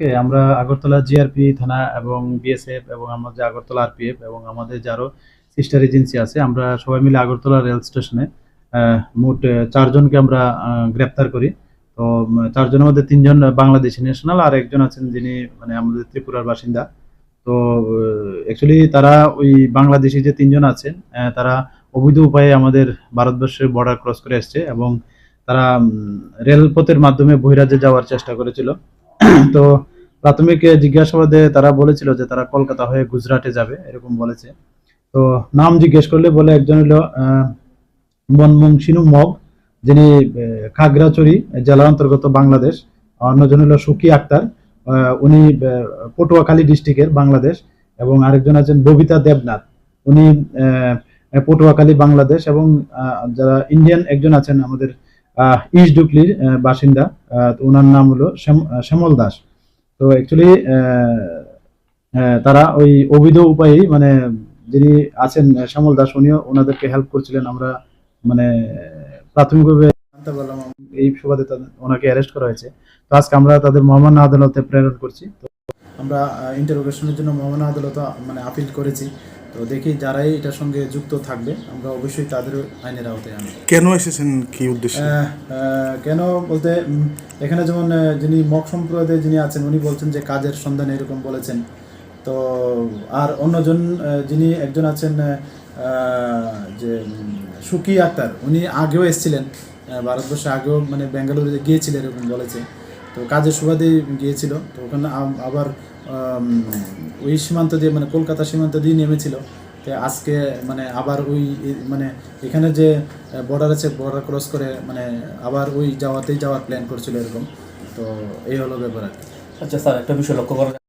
কে, আমরা আগরতলা জিআরপি থানা এবং বিএসএফ এবং আমাদের আগরতলা আরপিএফ এবং আমাদের যে আরও সিস্টার এজেন্সি আছে, আমরা সবাই মিলে আগরতলা রেল স্টেশনে মোট চারজনকে আমরা গ্রেপ্তার করি। তো চারজনের মধ্যে তিনজন বাংলাদেশি ন্যাশনাল আর একজন আছেন যিনি মানে আমাদের ত্রিপুরার বাসিন্দা। তো অ্যাকচুয়ালি তারা ওই বাংলাদেশি যে তিনজন আছেন তারা অবৈধ উপায়ে আমাদের ভারতবর্ষের বর্ডার ক্রস করে এসছে এবং তারা রেলপথের মাধ্যমে বহিরাজ্যে যাওয়ার চেষ্টা করেছিল। তো প্রাথমিক জিজ্ঞাসাবাদে তারা বলেছিল যে তারা কলকাতা হয়ে গুজরাটে যাবে এরকম বলেছে। তো নাম জিজ্ঞেস করলে বলে একজন হলো মনমংসিনু মগ যিনি আহ, খাগড়াছড়ি জেলার অন্তর্গত বাংলাদেশ। অন্যজন হলো সুকি আক্তার উনি পটুয়াখালী ডিস্ট্রিক্টের বাংলাদেশ। এবং আরেকজন আছেন ববিতা দেবনাথ উনি পটুয়াখালী বাংলাদেশ। এবং যারা ইন্ডিয়ান একজন আছেন আমাদের ইস্ট ডুকলির বাসিন্দা ওনার নাম হলো শ্যাম- শ্যামল দাস। তো অ্যাকচুয়ালি তারা ওই অবৈধ উপায়ে মানে যিনি আছেন শ্যামল দাস, উনিও ওনাদেরকে হেল্প করছিলেন। আমরা মানে প্রাথমিকভাবে জানতে পারলাম এই সুবাদে তাদের, ওনাকে অ্যারেস্ট করা হয়েছে। তো আজকে আমরা তাদের মহামান্য আদালতে প্রেরণ করছি। তো আমরা ইন্টারোগেশনের জন্য মহামান্য আদালত মানে আপিল করেছি। তো দেখি যারাই এটার সঙ্গে যুক্ত থাকবে আমরা অবশ্যই তাদের আইনের আওতায় আনব। কেন এসেছেন? কি উদ্দেশ্যে? কেন বলতে এখানে যেমন যিনি মক সম্প্রদায়ে যিনি আছেন উনি বলছেন যে কাজের সন্ধানে এরকম বলেছেন। তো আর অন্যজন যিনি একজন আছেন যে সুকি আক্তার উনি আগেও এসেছিলেন ভারতবর্ষে আগেও মানে বেঙ্গালুরুতে গিয়েছিলেন এরকম বলেছে। তো কাজের সুবাদে গিয়েছিল, তো ওখানে আবার ওই সীমান্ত দিয়ে মানে কলকাতা সীমান্ত দিয়ে নেমেছিল। তো আজকে মানে আবার ওই মানে এখানে যে বর্ডার আছে বর্ডার ক্রস করে মানে আবার ওই যাওয়াতেই যাওয়ার প্ল্যান করছিল এরকম। তো এই হলো ব্যাপার। আচ্ছা স্যার, একটা বিষয় লক্ষ্য করা